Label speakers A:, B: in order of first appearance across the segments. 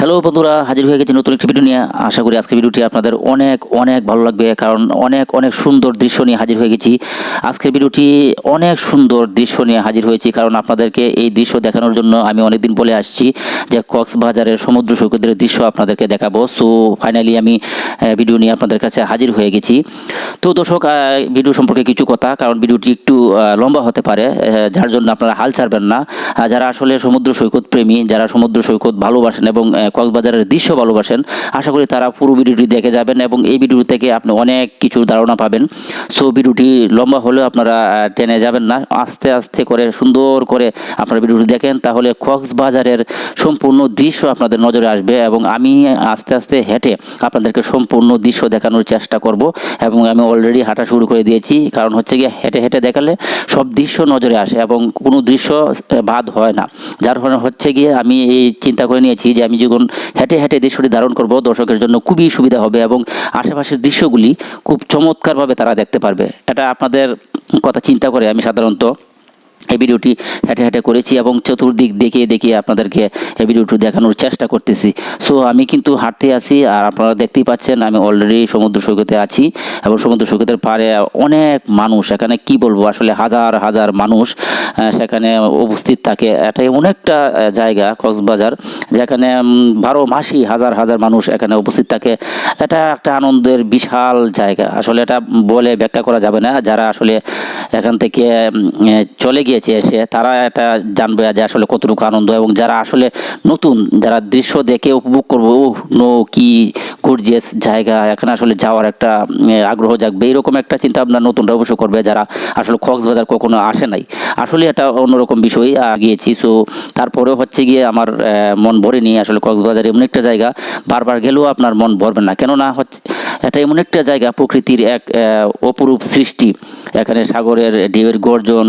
A: Hello বন্ধুরা, হাজির হয়ে গেছি নতুন একটি ভিডিও নিয়ে। আশা করি আজকে ভিডিওটি আপনাদের অনেক অনেক ভালো লাগবে, কারণ অনেক অনেক সুন্দর দৃশ্য নিয়ে হাজির হয়ে গেছি। আজকের ভিডিওটি অনেক সুন্দর দৃশ্য নিয়ে হাজির হয়েছি, কারণ আপনাদেরকে এই দৃশ্য দেখানোর জন্য আমি অনেকদিন বলে আসছি যে কক্সবাজারের সমুদ্র সৈকতের দৃশ্য আপনাদেরকে দেখাবো। সো ফাইনালি আমি ভিডিও নিয়ে আপনাদের কাছে হাজির হয়ে গেছি। তো দর্শক ভিডিও সম্পর্কে কিছু কথা, কারণ ভিডিওটি একটু লম্বা হতে পারে যার জন্য আপনারা হাল ছাড়বেন না। যারা আসলে সমুদ্র সৈকত প্রেমী, যারা সমুদ্র সৈকত ভালোবাসেন এবং কক্সবাজারের দৃশ্য ভালোবাসেন। আশা করি তারা পুরো ভিডিওটি দেখে যাবেন এবং এই ভিডিও থেকে আপনি অনেক কিছু ধারণা পাবেন। সো ভিডিওটি লম্বা হলেও আপনারা টেনে যাবেন না। আস্তে আস্তে করে, সুন্দর করে আপনারা ভিডিওটি দেখেন, তাহলে কক্সবাজারের সম্পূর্ণ দৃশ্য আপনাদের নজরে আসবে এবং আমি আস্তে আস্তে হেঁটে আপনাদেরকে সম্পূর্ণ দৃশ্য দেখানোর চেষ্টা করব এবং আমি অলরেডি হাঁটা শুরু করে দিয়েছি। কারণ হচ্ছে গিয়ে হেঁটে হেঁটে দেখালে সব দৃশ্য নজরে আসে এবং কোনো দৃশ্য বাদ হয় না। যার ফলে হচ্ছে গিয়ে আমি এই চিন্তা করে নিয়েছি যে আমি যখন হেঁটে হেঁটে দৃশ্যটি ধারণ করব। দর্শকের জন্য খুবই সুবিধা হবে এবং আশেপাশের দৃশ্যগুলি খুব চমৎকারভাবে তারা দেখতে পারবে। এটা আপনাদের কথা চিন্তা করে আমি সাধারণত এই ভিডিওটি হেঁটে হেঁটে করেছি এবং চতুর্দিক দেখিয়ে দেখিয়ে আপনাদেরকে এই ভিডিওটি দেখানোর চেষ্টা করতেছি। সো আমি কিন্তু হাঁটতে আছি আর আপনারা দেখতেই পাচ্ছেন আমি অলরেডি সমুদ্র সৈকতে আছি এবং সমুদ্র সৈকতের পাড়ে অনেক মানুষ, এখানে কি বলব? আসলে হাজার হাজার মানুষ সেখানে উপস্থিত থাকে। এটা এমন একটা জায়গা, কক্সবাজার, যেখানে বারো মাসই হাজার হাজার মানুষ এখানে উপস্থিত থাকে। এটা একটা আনন্দের বিশাল জায়গা। আসলে এটা বলে ব্যাখ্যা করা যাবে না। যারা আসলে এখান থেকে চলে গিয়েছে এসে। তারা এটা জানবে যে আসলে কতটুকু আনন্দ এবং যারা আসলে নতুন, যারা দৃশ্য দেখে উপভোগ করব ও নো, কি গর্জিয়াস জায়গা, এখানে আসলে যাওয়ার একটা আগ্রহ জাগবে। এরকম একটা চিন্তা ভাবনা নতুনরা অবশ্য করবে যারা আসলে কক্সবাজার কখনো আসে নাই। আসলে এটা অন্যরকম বিষয় গিয়েছি। সো, তারপরেও হচ্ছে গিয়ে আমার মন ভরেনি আসলে কক্সবাজার এমন একটা জায়গা। বারবার গেলেও আপনার মন ভরবে না। কেননা হচ্ছে, এটা এমন একটা জায়গা, প্রকৃতির এক অপরূপ সৃষ্টি। এখানে সাগরের ঢেউয়ের গর্জন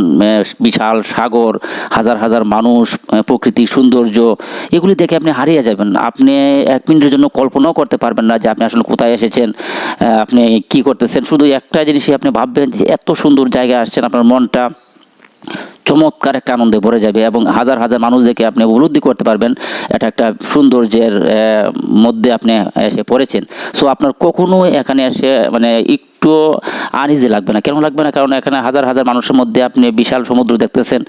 A: বিশাল সাগর হাজার হাজার মানুষ আহ, প্রকৃতির সৌন্দর্য এগুলি দেখে আপনি হারিয়ে যাবেন। আপনি এক মিনিটের জন্য কল্পনাও করতে পারবেন না যে আপনি আসলে কোথায় এসেছেন আপনি কি করতেছেন। শুধু একটা জিনিসই আপনি ভাববেন যে এত সুন্দর জায়গায় আসছেন আপনার মনটা চমৎকার একটা আনন্দে ভরে যাবে এবং হাজার হাজার মানুষ দেখে আপনি উপলব্ধি করতে পারবেন এটা একটা সৌন্দর্যের মধ্যে আপনি এসে পড়েছেন। সো আপনার কখনো এখানে এসে মানে একটু আনইজি লাগবে না। কেন লাগবে না? কারণ এখানে হাজার হাজার মানুষের মধ্যে আপনি বিশাল সমুদ্র দেখতেছেন।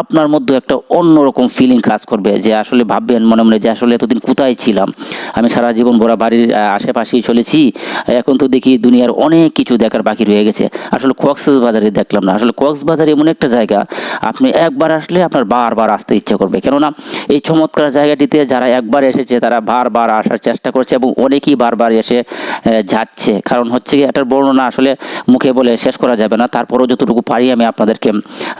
A: আপনার মধ্যে একটা অন্যরকম ফিলিং কাজ করবে যে আসলে ভাববেন, মনে মনে যে আসলে এতদিন কোথায় ছিলাম? আমি সারা জীবন ভরা বাড়ির আশেপাশেই চলেছি। এখন তো দেখি দুনিয়ার অনেক কিছু দেখার বাকি রয়ে গেছে। আসলে কক্সবাজারে দেখলাম না। আসলে কক্সবাজার এমন একটা জায়গা, আপনি একবার আসলে আপনার বারবার আসতে ইচ্ছা করবে। কেননা এই চমৎকার জায়গাটিতে যারা একবার এসেছে, তারা বারবার আসার চেষ্টা করছে এবং অনেকেই বারবার এসে যাচ্ছে। কারণ হচ্ছে কি এটার বর্ণনা আসলে মুখে বলে শেষ করা যাবে না। তারপরেও যতটুকু পারি আমি আপনাদেরকে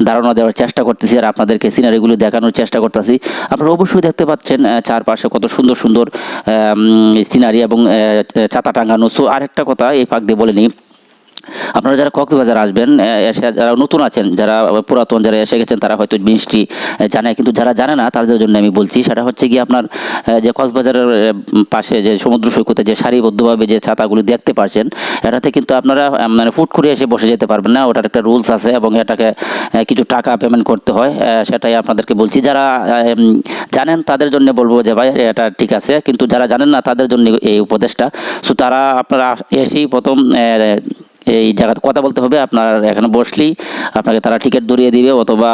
A: ধারণা দেওয়ার চেষ্টা করতেছি আর আপনাদেরকে সিনারিগুলো দেখানোর চেষ্টা করতেছি। আপনারা অবশ্যই দেখতে পাচ্ছেন চারপাশে কত সুন্দর সুন্দর সিনারি এবং চাতা টাঙানো। সো আরেকটা কথা এই ফাঁক দিয়ে বলে নিই আপনারা যারা কক্সবাজার আসবেন এসে যারা নতুন আছেন, যারা পুরাতন, যারা এসে গেছেন, তারা হয়তো জিনিসটি জানে। কিন্তু যারা জানে না, তাদের জন্য আমি বলছি, সেটা হচ্ছে কি আপনার যে কক্সবাজারের পাশে যে সমুদ্র সৈকতে যে সারিবদ্ধভাবে যে ছাতাগুলি দেখতে পাচ্ছেন এটাতে কিন্তু আপনারা মানে ফুট করে এসে বসে যেতে পারবেন না। ওটার একটা রুলস আছে এবং এটাকে কিছু টাকা পেমেন্ট করতে হয়। সেটাই আপনাদেরকে বলছি। যারা জানেন, তাদের জন্য বলব যে, ভাই, এটা ঠিক আছে। কিন্তু যারা জানেন না, তাদের জন্য এই উপদেশটা। সো তারা আপনারা এসেই প্রথম এই জায়গাতে কথা বলতে হবে। আপনার এখানে বসলেই আপনাকে তারা টিকিট ধরিয়ে দিবে অথবা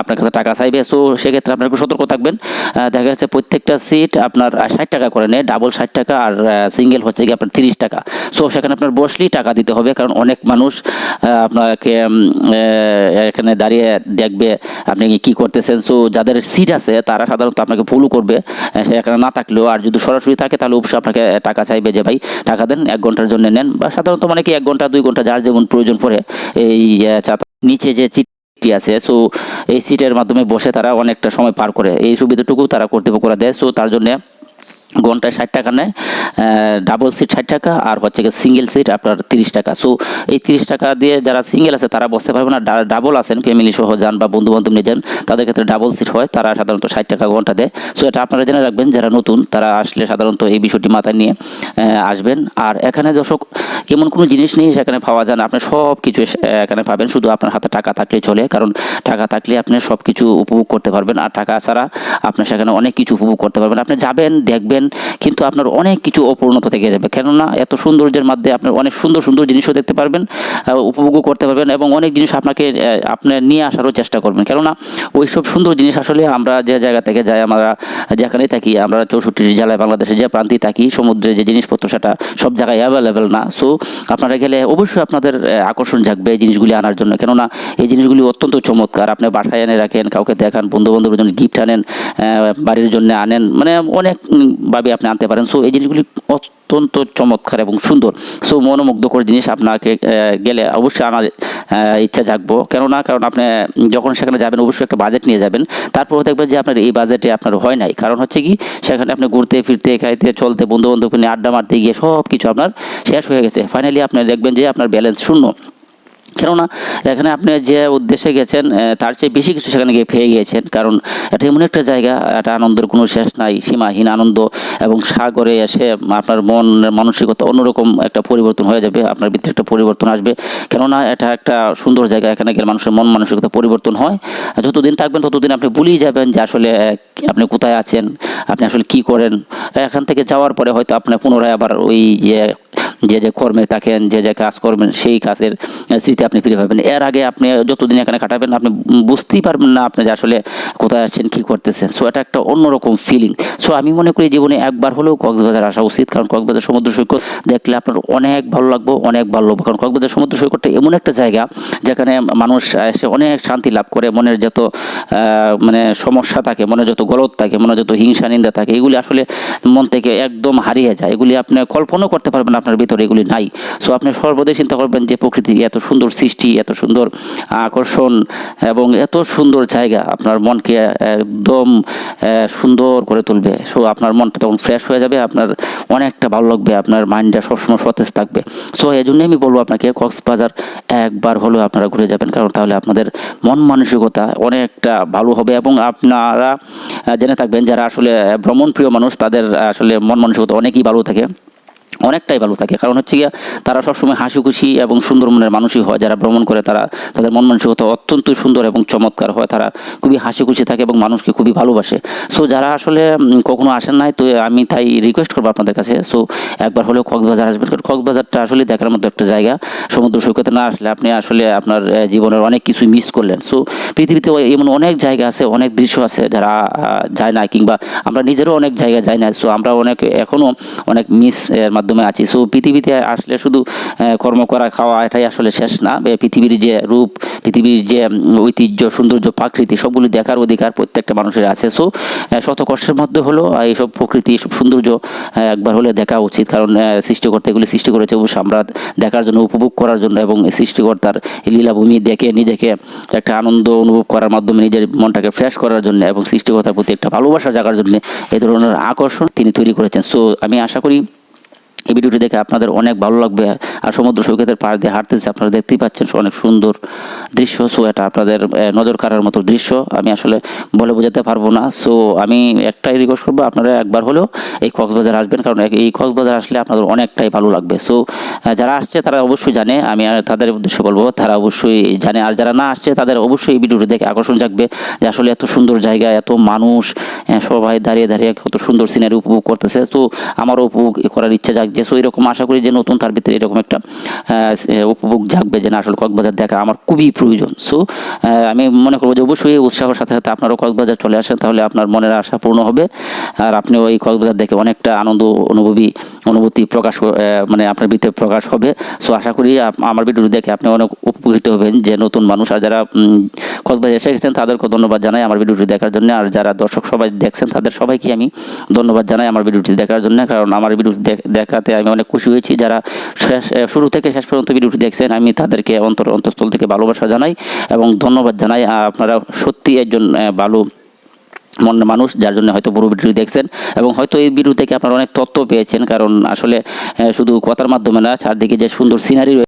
A: আপনার কাছে টাকা চাইবে। সো সেক্ষেত্রে আপনার একটু সতর্ক থাকবেন। দেখা যাচ্ছে প্রত্যেকটা সিট আপনার ষাট টাকা করে নেয়। ডাবল ষাট টাকা আর সিঙ্গেল হচ্ছে কি আপনার তিরিশ টাকা। সো সেখানে আপনার বসলেই টাকা দিতে হবে। কারণ অনেক মানুষ আপনাকে এখানে দাঁড়িয়ে দেখবে আপনি কি করতেছেন। সো যাদের সিট আছে, তারা সাধারণত আপনাকে ফলো করবে। সে এখানে না থাকলেও। আর যদি সরাসরি থাকে, তাহলে অবশ্যই আপনাকে টাকা চাইবে যে, ভাই, টাকা দেন, এক ঘণ্টার জন্য নেন। বা সাধারণত মানে কি এক ঘণ্টা, দুই ঘণ্টা যার যেমন প্রয়োজন পড়ে এই ছাতা নিচে যে সিটটি আছে সো এই সিটের মাধ্যমে বসে তারা অনেকটা সময় পার করে। এই সুবিধাটুকু তারা কর্তৃপক্ষরা দেয় সো তার জন্য ঘন্টায় ষাট টাকা নেয় ডাবল সিট ষাট টাকা আর হচ্ছে গিয়ে সিঙ্গেল সিট আপনার তিরিশ টাকা। সো এই তিরিশ টাকা দিয়ে যারা সিঙ্গেল আছে তারা বসতে পারবে না ডাবল আছেন ফ্যামিলি সহ যান বা বন্ধু বান্ধব নিয়ে যান, তাদের ক্ষেত্রে ডাবল সিট হয়, তারা সাধারণত ষাট টাকা ঘণ্টা দেয়। সো এটা আপনারা জেনে রাখবেন, যারা নতুন, তারা আসলে সাধারণত এই বিষয়টি মাথায় নিয়ে আসবেন। আর এখানে দর্শক, এমন কোনো জিনিস নেই, সেখানে পাওয়া যায় না, আপনি সব কিছু এখানে পাবেন, শুধু আপনার হাতে টাকা থাকলে চলে, কারণ টাকা থাকলে আপনি সব কিছু উপভোগ করতে পারবেন। আর টাকা ছাড়া আপনি সেখানে অনেক কিছু উপভোগ করতে পারবেন। আপনি যাবেন, দেখবেন কিন্তু আপনার অনেক কিছু অপূর্ণতা থেকে যাবে। কেননা এত সৌন্দর্যের মাধ্যমে আপনার অনেক সুন্দর সুন্দর জিনিসও দেখতে পারবেন আহ, উপভোগও করতে পারবেন এবং অনেক জিনিস আপনাকে আহ, আপনি নিয়ে আসারও চেষ্টা করবেন। কেননা ওই সব সুন্দর জিনিস আসলে আমরা যে জায়গা থেকে যাই আমরা যেখানেই থাকি আমরা চৌষট্টি জেলায় বাংলাদেশে যে প্রান্তেই থাকি সমুদ্রে যে জিনিসপত্র সেটা সব জায়গায় অ্যাভেলেবেল না। সো আপনারা গেলে অবশ্যই আপনাদের আকর্ষণ জাগবে এই জিনিসগুলি আনার জন্য। কেননা এই জিনিসগুলি অত্যন্ত চমৎকার। আপনি বাসায় এনে রাখেন কাউকে দেখান বন্ধু বান্ধবের জন্য গিফট আনেন বাড়ির জন্য আনেন মানে অনেক ভাবে আপনি আনতে পারেন। সো এই জিনিসগুলি অত্যন্ত চমৎকার এবং সুন্দর। সো মনোমুগ্ধকর জিনিস আপনাকে গেলে অবশ্যই আনার ইচ্ছা জাগবো। কেননা, কারণ আপনি যখন সেখানে যাবেন, অবশ্যই একটা বাজেট নিয়ে যাবেন। তারপর দেখবেন যে আপনার এই বাজেটে আপনার হয় নাই। কারণ হচ্ছে কি, সেখানে আপনি ঘুরতে, ফিরতে, খাইতে, চলতে বন্ধু বান্ধবকে নিয়ে আড্ডা মারতে গিয়ে সব কিছু আপনার শেষ হয়ে গেছে। ফাইনালি আপনি দেখবেন যে আপনার ব্যালেন্স শূন্য। কেননা এখানে আপনি যে উদ্দেশ্যে গেছেন তার চেয়ে বেশি কিছু সেখানে গিয়ে পেয়ে গিয়েছেন। কারণ এটা এমন একটা জায়গা, এটা আনন্দের কোনো শেষ নাই, সীমাহীন আনন্দ এবং সাগরে এসে আপনার মন, মানসিকতা অন্যরকম একটা পরিবর্তন হয়ে যাবে, আপনার ভিতরে একটা পরিবর্তন আসবে। কেননা এটা একটা সুন্দর জায়গা, এখানে গেলে মানুষের মন, মানসিকতা পরিবর্তন হয়। যতদিন থাকবেন, ততদিন আপনি ভুলেই যাবেন যে আসলে আপনি কোথায় আছেন, আপনি আসলে কি করেন। এখান থেকে যাওয়ার পরে হয়তো আপনি পুনরায় আবার ওই যে যে যে কর্মে থাকেন, যে যে কাজ করবেন, সেই কাজের স্মৃতি আপনি ফিরে পাবেন। এর আগে আপনি যতদিন এখানে কাটাবেন আপনি বুঝতেই পারবেন না আপনি যে আসলে কোথায় আসছেন কী করতেছেন। সো এটা একটা অন্যরকম ফিলিং সো আমি মনে করি জীবনে একবার হলেও কক্সবাজার আসা উচিত। কারণ কক্সবাজার সমুদ্র সৈকত দেখলে আপনার অনেক ভালো লাগবে, অনেক ভালো লাগবে। কারণ কক্সবাজার সমুদ্র সৈকতটা এমন একটা জায়গা যেখানে মানুষ এসে অনেক শান্তি লাভ করে, মনের যত মানে সমস্যা থাকে মনে যত গলত থাকে মনে যত হিংসা নিন্দা থাকে, এগুলি আসলে মন থেকে একদম হারিয়ে যায়। এগুলি আপনি কল্পনাও করতে পারবেন আপনার ভিতরে। এগুলি নাই। সো আপনি সর্বদাই চিন্তা করবেন যে প্রকৃতি এত সুন্দর সৃষ্টি, এত সুন্দর আকর্ষণ এবং এত সুন্দর জায়গা। আপনার মনকে একদম সুন্দর করে তুলবে। সো আপনার মনটা তখন ফ্রেশ হয়ে যাবে, আপনার অনেকটা ভালো লাগবে, আপনার মাইন্ডটা সবসময় সতেজ থাকবে। সো এই জন্যই আমি বলব আপনাকে, কক্সবাজার একবার হলেও আপনারা ঘুরে যাবেন, কারণ তাহলে আপনাদের মন মানসিকতা অনেকটা ভালো হবে এবং আপনারা জেনে থাকবেন যারা আসলে ভ্রমণ প্রিয় মানুষ, তাদের আসলে মন মানসিকতা অনেকই ভালো থাকে। অনেকটাই ভালো থাকে। কারণ হচ্ছে গিয়া তারা সবসময় হাসি খুশি এবং সুন্দর মনের মানুষই হয়। যারা ভ্রমণ করে তারা তাদের মন মানসিকতা অত্যন্ত সুন্দর এবং চমৎকার হয়। তারা খুবই হাসি খুশি থাকে এবং মানুষকে খুবই ভালোবাসে। সো যারা আসলে কখনো আসেন নাই, তো আমি তাই রিকোয়েস্ট করব আপনাদের কাছে। সো একবার হলেও কক্সবাজার আসবেন। কারণ কক্সবাজারটা আসলে দেখার মতো একটা জায়গা। সমুদ্র সৈকতে না আসলে আপনি আসলে আপনার জীবনের অনেক কিছুই মিস করলেন। সো পৃথিবীতে এমন অনেক জায়গা আছে, অনেক দৃশ্য আছে যারা যায় না কিংবা আমরা নিজেরও অনেক জায়গায় যাই না। সো আমরা অনেক এখনও অনেক মিস এর মাধ্যমে আছি। সো পৃথিবীতে আসলে শুধু কর্ম করা, খাওয়া, এটাই আসলে শেষ না। পৃথিবীর যে রূপ, পৃথিবীর যে ঐতিহ্য, সৌন্দর্য, প্রাকৃতি, সবগুলি দেখার অধিকার প্রত্যেকটা মানুষের আছে। সো শত কষ্টের মধ্যে হলো এইসব প্রকৃতি, এইসব সৌন্দর্য একবার হলে দেখা উচিত। কারণ সৃষ্টিকর্তা এগুলি সৃষ্টি করেছে অবশ্য আমরা দেখার জন্য, উপভোগ করার জন্য এবং সৃষ্টিকর্তার লীলাভূমি দেখে, নিজেকে একটা আনন্দ অনুভব করার মাধ্যমে, নিজের মনটাকে ফ্রেশ করার জন্য এবং সৃষ্টিকর্তার প্রতি একটা ভালোবাসা জাগার জন্য এই ধরনের আকর্ষণ তিনি তৈরি করেছেন। সো আমি আশা করি এই ভিডিওটি দেখে আপনাদের অনেক ভালো লাগবে। আর সমুদ্র সৈকতের পাড় দিয়ে হাঁটতেছে, আপনারা দেখতেই পাচ্ছেন অনেক সুন্দর দৃশ্য। সো এটা আপনাদের নজর কাড়ার মতো দৃশ্য। আমি আসলে বলে বোঝাতে পারব না। সো আমি একটাই রিকোয়েস্ট করব, আপনারা একবার হলেও এই কক্সবাজার আসবেন। কারণ এই কক্সবাজার আসলে আপনাদের অনেকটাই ভালো লাগবে। সো যারা আসছে তারা অবশ্যই জানে, আমি তাদের উদ্দেশ্যে বলব, তারা অবশ্যই জানে। আর যারা না আসছে, তাদের অবশ্যই এই ভিডিওটি দেখে আকর্ষণ জাগবে যে আসলে এত সুন্দর জায়গা, এত মানুষ সবাই দাঁড়িয়ে দাঁড়িয়ে কত সুন্দর সিনারি উপভোগ করতেছে। তো আমারও উপভোগ করার ইচ্ছা জাগছে সো এরকম আশা করি যে নতুন তার ভিতরে এরকম একটা উপভোগ জাগবে যে না, আসলে কক্সবাজার দেখা আমার খুবই প্রয়োজন। সো আমি মনে করব যে অবশ্যই উৎসাহের সাথে সাথে আপনারাও কক্সবাজার চলে আসেন, তাহলে আপনার মনের আশা পূর্ণ হবে। আর আপনি ওই কক্সবাজার দেখে অনেকটা আনন্দ অনুভূতি অনুভূতি প্রকাশ মানে আপনার ভিতরে প্রকাশ হবে। সো, আশা করি আমার ভিডিওটি দেখে আপনি অনেক উপকৃত হবেন যে নতুন মানুষ। আর যারা কক্সবাজার এসে গেছেন তাদেরকে ধন্যবাদ জানাই আমার ভিডিওটি দেখার জন্য। আর যারা দর্শক সবাই দেখছেন, তাদের সবাইকে আমি ধন্যবাদ জানাই আমার ভিডিওটি দেখার জন্য। কারণ আমার ভিডিওটি দেখ- দেখাতে আমি অনেক খুশি হয়েছি। যারা শেষ শুরু থেকে শেষ পর্যন্ত ভিডিওটি দেখছেন, আমি তাদেরকে অন্তর, অন্তঃস্থল থেকে ভালোবাসা জানাই এবং ধন্যবাদ জানাই। আপনারা সত্যি একজন ভালো মনের মানুষ, যার জন্য হয়তো পুরো ভিডিও দেখছেন এবং হয়তো এই ভিডিও থেকে আপনারা অনেক তথ্য পেয়েছেন। কারণ আসলে শুধু কথার মাধ্যমে না, চারদিকে যে সুন্দর সিনারি